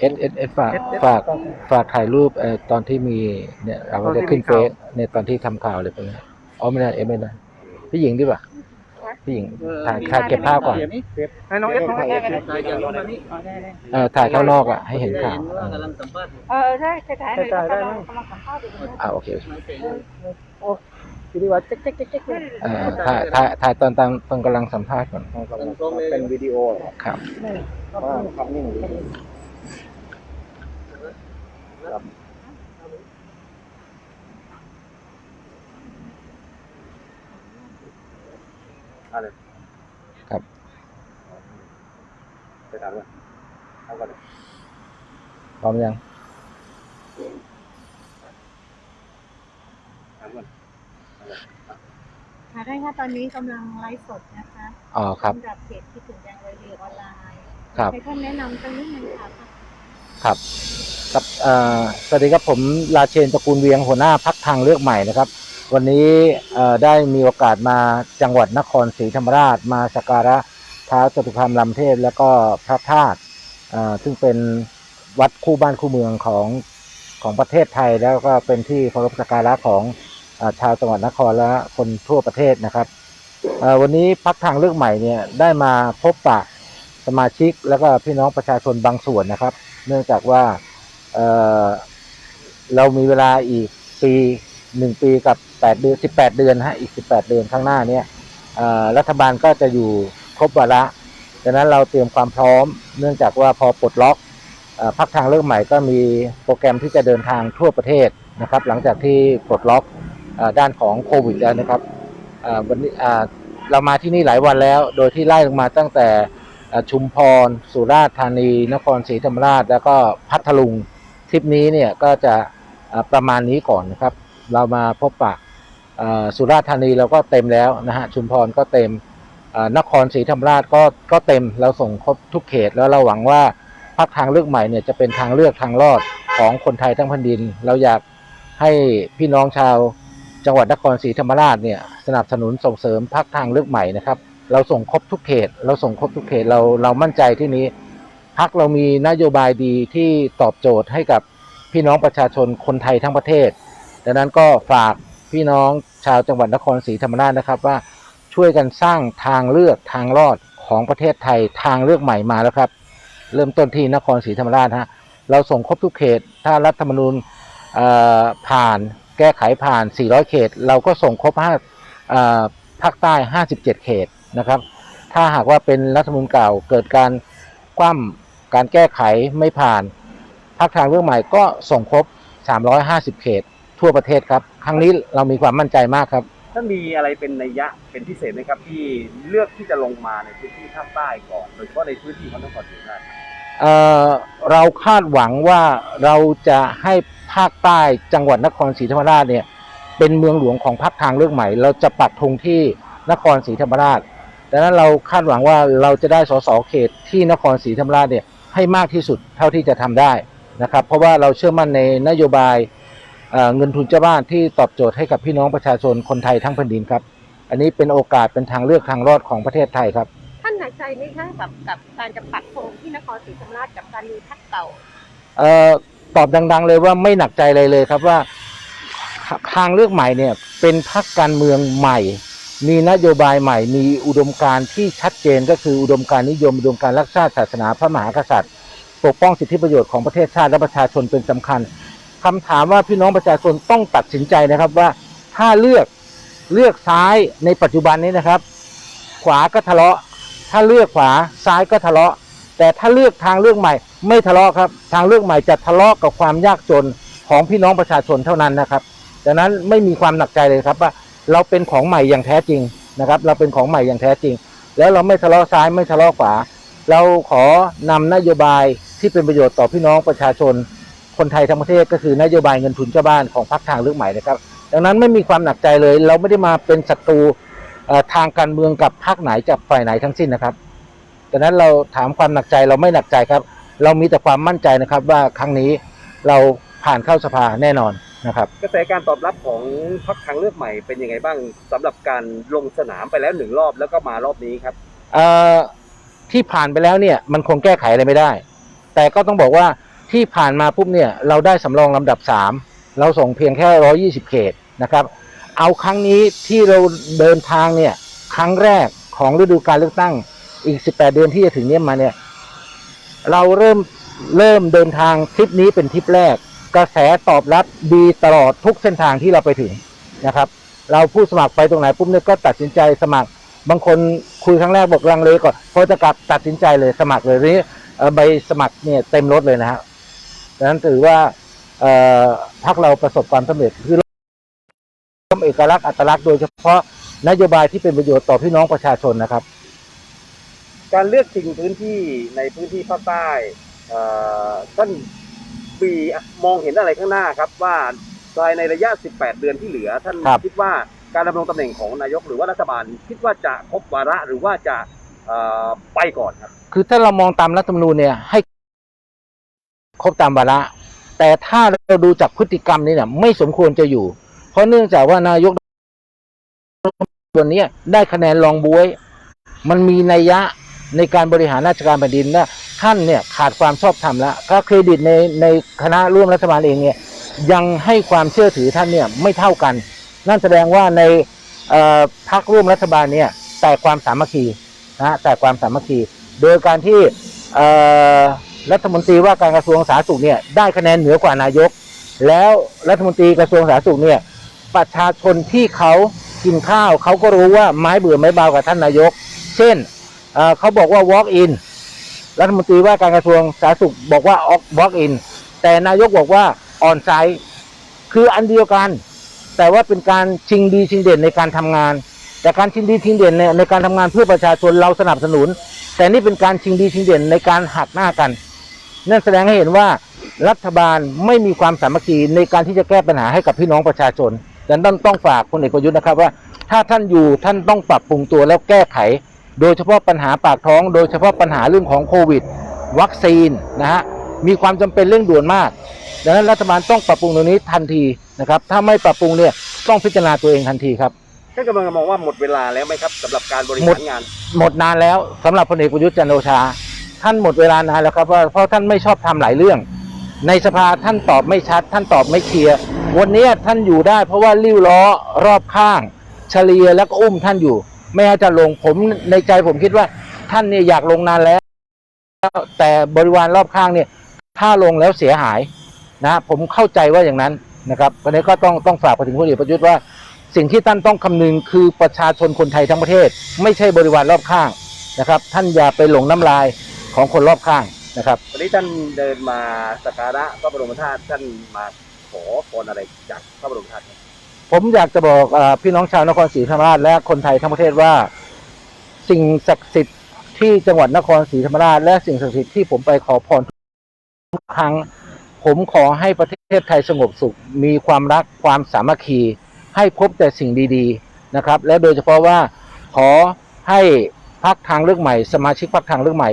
เอสเอสเอสฝากเอสเอสฝากฝากถ่ายรูปเอ่อตอนที่มีเนี่ยเราก็จะขึ้นเฟซเนี่ยตอนที่ทำข่าวเลยพวกนี้อ๋อไม่ได้เอสไม่ได้พี่หญิงดีป่ะพี่หญิงถ่ายถ่ายเก็บภาพก่อนให้น้องเอสน้องเอสถ่ายจากรูปแบบนี้เออถ่ายข้างนอกอะให้เห็นข่าวว่ากำลังสัมภาษณ์เออใช่ใช่ใช่ใช่ได้ไหมกำลังสัมภาษณ์อยู่นะอ่าโอเคทีนี้ว่าเจ๊กเจ๊กเจ๊กเจ๊กเอ่อถ่ายถ่ายถ่ายตอนตอนตอนกำลังสัมภาษณ์ก่อนเป็นวิดีโอครับว่าภาพนิ่ง อะไรครับไปถามเลยถามก่อนเลยพร้อมยังถามก่อนค่ะได้ค่ะตอนนี้กำลังไลฟ์สดนะคะอ๋อครับสำหรับเพจที่ถึงยังเลยเรียออนไลน์ครับให้ท่านแนะนำสักนิดนึงค่ะครับ ครับสวัสดีครับผมราเชนตระกูลเวียงหัวหน้าพักทางเลือกใหม่นะครับ วันนี้ได้มีโอกาสมาจังหวัดนครศรีธรรมราช มาสักการะท้าวจตุคามรามเทพ แล้วก็พระธาตุอ่อซึ่งเป็นวัดคู่บ้านคู่เมืองของของประเทศไทย แล้วก็เป็นที่เคารพสักการะของอชาวจังหวัดนครและคนทั่วประเทศนะครับวันนี้พักทางเลือกใหม่เนี่ยได้มาพบปะสมาชิก แล้วก็พี่น้องประชาชนบางส่วนนะครับ เนื่องจากว่า เออเรามีเวลาอีกปีหนึ่งปีกับแปดเดือนสิบแปดเดือนฮะอีกสิบแปดเดือนข้างหน้าเนี่ยรัฐบาลก็จะอยู่ครบวาระดังนั้นเราเตรียมความพร้อม เนื่องจากว่าพอปลดล็อกอพักทางเลือกใหม่ก็มีโปรแกรมที่จะเดินทางทั่วประเทศนะครับ หลังจากที่ปลดล็อกอด้านของโควิดแล้วนะครับวันนี้เรามาที่นี่หลายวันแล้ว โดยที่ไล่ลงมาตั้งแต่ชุมพร สุราษฎร์ธานี นครศรีธรรมราช แล้วก็พัทลุง ทริปนี้เนี่ยก็จะประมาณนี้ก่อนนะครับ เรามาพบปะสุราษฎร์ธานีเราก็เต็มแล้วนะฮะชุมพรก็เต็มนครศรีธรรมราชก็ก็เต็มเราส่งครบทุกเขตแล้วเราหวังว่าภาคทางเลือกใหม่เนี่ยจะเป็นทางเลือกทางรอดของคนไทยทั้งแผ่นดิน เราอยากให้พี่น้องชาวจังหวัดนครศรีธรรมราชเนี่ยสนับสนุนส่งเสริมภาคทางเลือกใหม่นะครับ เราส่งครบทุกเขต เราส่งครบทุกเขตเราเรามั่นใจที่นี้ พักเรามีนโยบายดีที่ตอบโจทย์ให้กับพี่น้องประชาชนคนไทยทั้งประเทศ ดังนั้นก็ฝากพี่น้องชาวจังหวัดนครศรีธรรมราชนะครับว่าช่วยกันสร้างทางเลือกทางรอดของประเทศไทยทางเลือกใหม่มาแล้วครับ เริ่มต้นที่นครศรีธรรมราชฮะเราส่งครบทุกเขต ถ้ารัฐธรรมนูญผ่านแก้ไขผ่าน 400 เขต เราก็ส่งครบห้าเอ่อภาคใต้ 57 เขตนะครับ ถ้าหากว่าเป็นรัฐธรรมนูญเก่าเกิดการคว่ำ การแก้ไขไม่ผ่านภาคทางเรื่องใหม่ก็ส่งครบ 350 เขต ทั่วประเทศครับ ครั้งนี้เรามีความมั่นใจมากครับ ถ้ามีอะไรเป็นนัยยะเป็นพิเศษไหมครับ ที่เลือกที่จะลงมาในพื้นที่ภาคใต้ก่อน โดยเฉพาะในพื้นที่ของนครศรีธรรมราชเอ่อเราคาดหวังว่าเราจะให้ภาคใต้จังหวัดนครศรีธรรมราชเนี่ยเป็นเมืองหลวงของพรรคทางเลือกใหม่ เราจะปักธงที่นครศรีธรรมราชดังนั้นเราคาดหวังว่าเราจะได้สสเขตที่นครศรีธรรมราชเนี่ย ให้มากที่สุดเท่าที่จะทำได้นะครับ เพราะว่าเราเชื่อมั่นในนโยบายเอ่อเงินทุนเจ้าบ้านที่ตอบโจทย์ให้กับพี่น้องประชาชนคนไทยทั้งแผ่นดินครับ อันนี้เป็นโอกาสเป็นทางเลือกทางรอดของประเทศไทยครับ ท่านหนักใจไหมคะกับกับการจะปักธงที่นครศรีธรรมราชกับการมีพักเก่าเอ่อตอบดัง ๆ เลยว่าไม่หนักใจเลยเลยครับว่าทางเลือกใหม่เนี่ยเป็นพรรคการเมืองใหม่ มีนโยบายใหม่มีอุดมการณ์ที่ชัดเจนก็คืออุดมการณ์นิยม อุดมการณ์รักชาติศาสนาพระมหากษัตริย์ ปกป้องสิทธิประโยชน์ของประเทศชาติและประชาชนเป็นสำคัญคำถามว่าพี่น้องประชาชนต้องตัดสินใจนะครับว่าถ้าเลือกเลือกซ้ายในปัจจุบันนี้นะครับ ขวาก็ทะเลาะ ถ้าเลือกขวาซ้ายก็ทะเลาะ แต่ถ้าเลือกทางเลือกใหม่ ไม่ทะเลาะครับ ทางเลือกใหม่จะทะเลาะกับความยากจนของพี่น้องประชาชนเท่านั้นนะครับดังนั้นไม่มีความหนักใจเลยครับว่า เราเป็นของใหม่อย่างแท้จริงนะครับ เราเป็นของใหม่อย่างแท้จริง แล้วเราไม่ทะเลาะซ้ายไม่ทะเลาะขวา เราขอนำนโยบายที่เป็นประโยชน์ต่อพี่น้องประชาชน คนไทยทั้งประเทศก็คือนโยบายเงินทุนเจ้าบ้านของพรรคทางเลือกใหม่นะครับ ดังนั้นไม่มีความหนักใจเลย เราไม่ได้มาเป็นศัตรูทางการเมืองกับพรรคไหนจากฝ่ายไหนทั้งสิ้นนะครับดังนั้นเราถามความหนักใจเราไม่หนักใจครับ เรามีแต่ความมั่นใจนะครับว่าครั้งนี้เราผ่านเข้าสภาแน่นอน นะครับ กระแสการตอบรับของพรรคทางเลือกใหม่เป็นยังไงบ้างสำหรับการลงสนามไปแล้วหนึ่งรอบแล้วก็มารอบนี้ครับเอ่อที่ผ่านไปแล้วเนี่ยมันคงแก้ไขอะไรไม่ได้ แต่ก็ต้องบอกว่าที่ผ่านมาปุ๊บเนี่ยเราได้สำรองลำดับ 3 เราส่งเพียงแค่ 120 เขตนะครับ เอาครั้งนี้ที่เราเดินทางเนี่ยครั้งแรกของฤดูการเลือกตั้งอีก 18 เดือนที่จะถึงเนี้มาเนี่ยเราเริ่มเริ่มเดินทางทริปนี้เป็นทริปแรก กระแสตอบรับดีตลอดทุกเส้นทางที่เราไปถึงนะครับ เราผู้สมัครไปตรงไหนปุ๊บเนี่ยก็ตัดสินใจสมัคร บางคนคุยครั้งแรกบอกลังเลก่อนพอจะกลับตัดสินใจเลยสมัครเลยนี้ใบสมัครเนี่ยเต็มรถเลยนะฮะดังนั้นถือว่าพรรคเราประสบความสำเร็จคือเราเอกลักษณ์อัตลักษณ์โดยเฉพาะนโยบายที่เป็นประโยชน์ต่อพี่น้องประชาชนนะครับ การเลือกชิงพื้นที่ในพื้นที่ภาคใต้เอ่อท่าน ปีมองเห็นอะไรข้างหน้าครับว่าภายในระยะ 18 เดือนที่เหลือ ท่านครับ คิดว่าการดำรงตำแหน่งของนายกหรือว่ารัฐบาล คิดว่าจะครบวาระหรือว่าจะเอ่อไปก่อนครับคือถ้าเรามองตามรัฐธรรมนูญเนี่ยให้ครบตามวาระ แต่ถ้าเราดูจากพฤติกรรมนี้เนี่ยไม่สมควรจะอยู่ เพราะเนื่องจากว่านายกส่วนเนี้ยได้คะแนนรองบวย มันมีนัยยะในการบริหารราชการแผ่นดินนะ ท่านเนี่ยขาดความชอบธรรมแล้วก็เครดิตในในคณะร่วมรัฐบาลเองเนี่ยยังให้ความเชื่อถือท่านเนี่ยไม่เท่ากัน นั่นแสดงว่าในพรรคร่วมรัฐบาลเนี่ยแต่ความสามัคคีนะแต่ความสามัคคี โดยการที่รัฐมนตรีว่าการกระทรวงสาธารณสุขเนี่ยได้คะแนนเหนือกว่านายก แล้วรัฐมนตรีกระทรวงสาธารณสุขเนี่ยประชาชนที่เขากินข้าวเขาก็รู้ว่าไม้เบื่อไม้เบากับท่านนายก เช่นเขาบอกว่า walk in รัฐมนตรีว่าการกระทรวงสาธารณสุขบอกว่า walk in แต่นายกบอกว่า on site คืออันเดียวกัน แต่ว่าเป็นการชิงดีชิงเด่นในการทำงาน แต่การชิงดีชิงเด่นในในการทำงานเพื่อประชาชนเราสนับสนุน แต่นี่เป็นการชิงดีชิงเด่นในการหักหน้ากัน นั่นแสดงให้เห็นว่ารัฐบาลไม่มีความสามัคคีในการที่จะแก้ปัญหาให้กับพี่น้องประชาชนดังนั้นต้องต้องฝากพลเอกประยุทธ์นะครับว่า ถ้าท่านอยู่ท่านต้องปรับปรุงตัวแล้วแก้ไข โดยเฉพาะปัญหาปากท้อง โดยเฉพาะปัญหาเรื่องของโควิด วัคซีนนะฮะมีความจำเป็นเร่งด่วนมาก ดังนั้นรัฐบาลต้องปรับปรุงตรงนี้ทันทีนะครับถ้าไม่ปรับปรุงเนี่ยต้องพิจารณาตัวเองทันทีครับท่านกำลังมองว่าหมดเวลาแล้วไหมครับสำหรับการบริหมหาดรงาน หมดนานแล้วสำหรับพลเอกประยุทธ์จันทร์โอชา ท่านหมดเวลานานแล้วครับว่าเพราะท่านไม่ชอบทำหลายเรื่อง ในสภาท่านตอบไม่ชัด ท่านตอบไม่เคลียร์วันนี้ท่านอยู่ได้ เพราะว่าริ้วล้อรอบข้าง เฉลียแล้วก็อุ้มท่านอยู่ ไม่ให้จะลงผมในใจผมคิดว่า ท่านเนี่ยอยากลงนานแล้ว แต่บริวารรอบข้างเนี่ย ถ้าลงแล้วเสียหายนะผมเข้าใจว่าอย่างนั้นนะครับวันนี้ก็ต้องต้องฝากไปถึงพลเอกประยุทธ์ว่า สิ่งที่ท่านต้องคำนึงคือประชาชนคนไทยทั้งประเทศ ไม่ใช่บริวารรอบข้างนะครับ ท่านอย่าไปหลงน้ำลายของคนรอบข้างนะครับ วันนี้ท่านเดินมาสักการะพระบรมธาตุท่านมาขอพรอะไรจากพระบรมธาตุ ผมอยากจะบอกอพี่น้องชาวนครศรีธรรมราชและคนไทยทั้งประเทศว่า สิ่งศักดิ์สิทธิ์ที่จังหวัดนครศรีธรรมราช และสิ่งศักดิ์สิทธิ์ที่ผมไปขอพรทุกครั้ง ผมขอให้ประเทศไทยสงบสุข มีความรักความสามัคคี ให้พบแต่สิ่งดี ๆนะครับ และโดยเฉพาะว่าขอให้พักทางเลือกใหม่ สมาชิกพักทางเลือกใหม่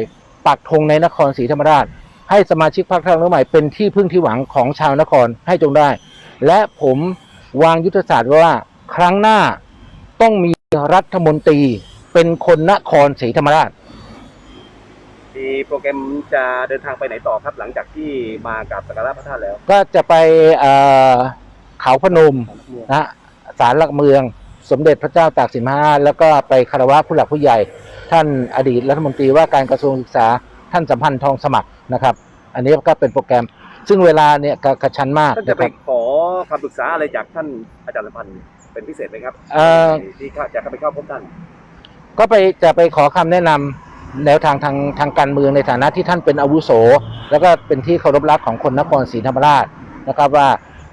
ปักธงในนครศรีธรรมราช ให้สมาชิกพักทางเลือกใหม่เป็นที่พึ่งที่หวังของชาวนครให้จงได้ และผม วางยุทธศาสตร์ไว้ว่าครั้งหน้าต้องมีรัฐมนตรีเป็นคนนครศรีธรรมราช มีโปรแกรมจะเดินทางไปไหนต่อครับ หลังจากที่มากับสักการะพระธาตุแล้ว ก็จะไปเอ่อเขาพนมนะฮะศาลหลักเมือง สมเด็จพระเจ้าตากสินมหาราชแล้วก็ไปคารวะผู้หลักผู้ใหญ่ ท่านอดีตรัฐมนตรีว่าการกระทรวงศึกษาท่านสัมพันธ์ทองสมัครนะครับ อันนี้ก็เป็นโปรแกรม ซึ่งเวลาเนี่ยกระกระชั้นมากท่านจะนะไปครับ ขอ คำปรึกษาอะไรจากท่านอาจารย์สัมพันธ์เป็นพิเศษไหมครับเอ่อ ที่เข้าจะเข้าไปเข้าพบท่าน ก็ไปจะไปขอคำแนะนำแนวทางทางทางการเมืองในฐานะที่ท่านเป็นอาวุโส แล้วก็เป็นที่เคารพรักของคนนครศรีธรรมราชนะครับว่า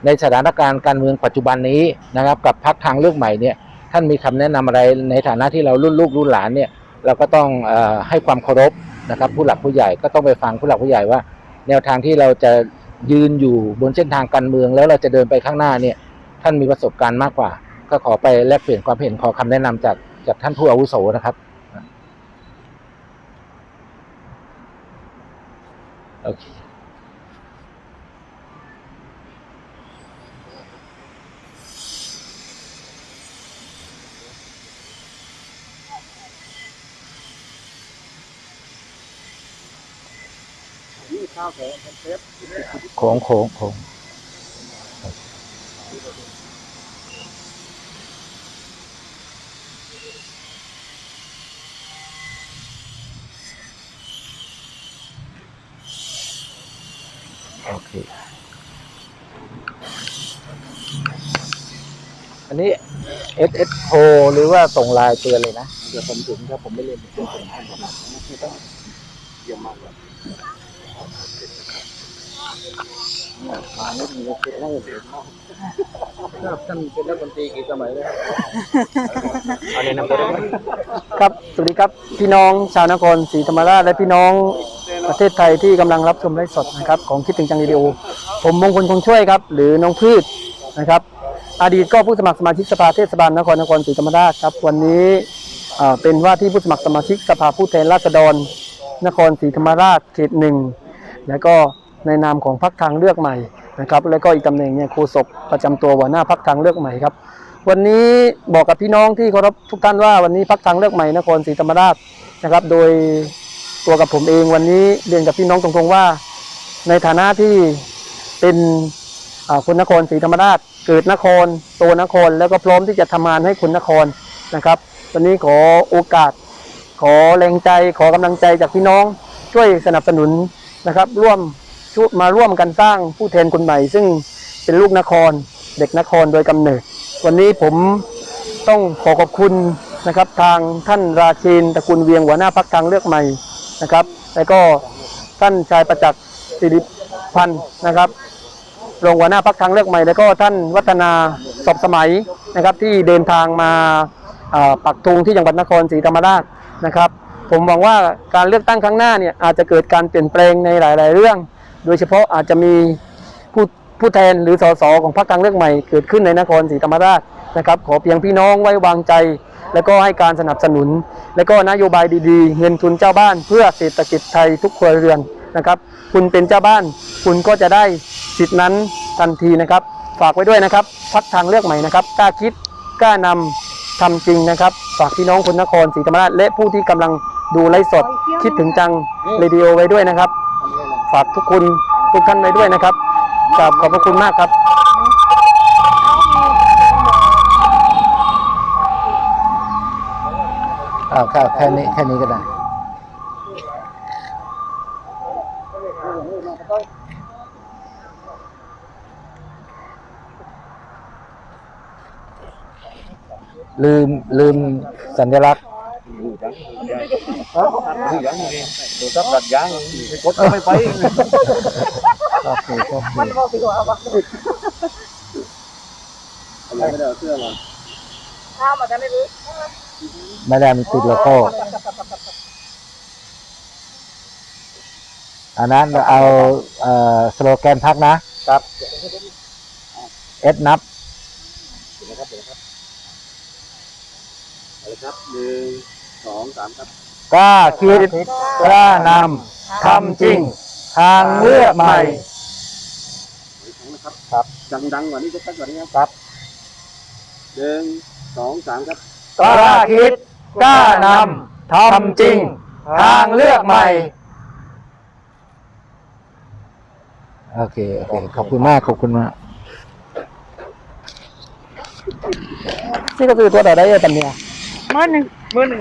ในสถานการณ์การเมืองปัจจุบันนี้นะครับกับพักทางเลือกใหม่เนี่ยท่านมีคำแนะนำอะไรในฐานะที่เรารุ่นลูกรุ่นหลานเนี่ยเราก็ต้องเออให้ความเคารพนะครับผู้หลักผู้ใหญ่ก็ต้องไปฟังผู้หลักผู้ใหญ่ว่า แนวทางที่เราจะ ยืนอยู่บนเส้นทางการเมือง แล้วเราจะเดินไปข้างหน้าเนี่ย ท่านมีประสบการณ์มากกว่า ก็ขอไปแลกเปลี่ยนความเห็นขอคำแนะนำจากจากท่านผู้อาวุโสนะครับโอเค ข้าวแข็งเทปโค้งโค้งโค้งโอเค อันนี้ S S O หรือว่าส่งไลน์เตือนเลยนะ เดี๋ยวผมถึงถ้าผมไม่เล่นผมผมให้ผมไม่ต้องเยี่ยมมากเลย มาไม่มีเลยเล่าเดี๋ยวครับท่านเป็นนักดนตรีกี่สมัยแล้วเอาในนำตัวได้ไหมครับ สวัสดีครับ พี่น้องชาวนครศรีธรรมราชและพี่น้องประเทศไทยที่กำลังรับชมไลฟ์สดนะครับ ของคิดถึงจังรีดิโอ ผมมงคลคงช่วยครับ หรือน้องพืชนะครับ อดีตก็ผู้สมัครสมาชิกสภาเทศบาลนครนครศรีธรรมราชครับ วันนี้เอ่อเป็นว่าที่ผู้สมัครสมาชิกสภาผู้แทนราษฎร นครศรีธรรมราชเขตหนึ่ง แล้วก็ในนามของพรรคทางเลือกใหม่นะครับ แล้วก็อีกตำแหน่งเนี่ยโฆษกประจำตัวหัวหน้าพรรคทางเลือกใหม่ครับ วันนี้บอกกับพี่น้องที่เคารพทุกท่านว่าวันนี้พักทางเลือกใหม่นครศรีธรรมราชนะครับ โดยตัวกับผมเองวันนี้เรียนกับพี่น้องตรงๆว่า ในฐานะที่เป็นคนนครศรีธรรมราช เกิดนครโตนคร แล้วก็พร้อมที่จะทำงานให้คนนครนะครับ วันนี้ขอโอกาส ขอแรงใจ ขอกำลังใจจากพี่น้องช่วยสนับสนุน นะครับ ร่วมมาร่วมกันสร้างผู้แทนคนใหม่ ซึ่งเป็นลูกนคร เด็กนครโดยกำเนิด วันนี้ผมต้องขอขอบคุณนะครับ ทางท่านราชินตระกูลเวียงหัวหน้าพักทางเลือกใหม่นะครับ แล้วก็ท่านชายประจักษ์สิริพันธ์นะครับรองหัวหน้าพักทางเลือกใหม่ แล้วก็ท่านวัฒนาสอบสมัยนะครับ ที่เดินทางมาอ่าปักธงที่จังหวัดนครศรีธรรมราชนะครับ ผมหวังว่าการเลือกตั้งครั้งหน้าเนี่ยอาจจะเกิดการเปลี่ยนแปลงในหลาย ๆ เรื่อง โดยเฉพาะอาจจะมีผู้ผู้แทนหรือสสของพรรคทางเลือกใหม่เกิดขึ้นในนครศรีธรรมราชนะครับ ขอเพียงพี่น้องไว้วางใจ แล้วก็ให้การสนับสนุน แล้วก็นโยบายดีๆ เงินทุนเจ้าบ้านเพื่อเศรษฐกิจไทยทุกครัวเรือนนะครับ คุณเป็นเจ้าบ้าน คุณก็จะได้สิทธินั้นทันทีนะครับ ฝากไว้ด้วยนะครับพักทางเลือกใหม่นะครับกล้าคิดกล้านำทำจริงนะครับ ฝากพี่น้องคนนครศรีธรรมราชและผู้ที่กำลัง ดูไลฟ์สดคิดถึงจังเรดิโอไว้ด้วยนะครับ ฝากทุกคนทุกท่านไว้ด้วยนะครับกราบขอบพระคุณมากครับอ้าวครับแค่นี้แค่นี้ก็ได้ลืมลืมสัญลักษณ์ ยังไงดูสักตัดยางกดไม่ไปโอเคโอเคไม่ได้เสื้อมาข้าวมาจะไม่รู้ไม่ได้มีติดโลโก้อันนั้นเราเอาเอ่อสโลแกนพักนะครับเอสนับอะไรครับหนึ่ง สองสามครับกล้าคิดกล้านำทำจริง ทางเลือกใหม่ นะครับครับ ดังๆกว่านี้จะชัดกว่านี้ครับหนึ่งสองสามครับกล้าคิดกล้านำทำจริง ทางเลือกใหม่ โอเค โอเค ขอบคุณมาก ขอบคุณมากนี่ก็คือตัวต่อได้ยังตันเนี่ย มื่อหนึ่งมื่อหนึ่ง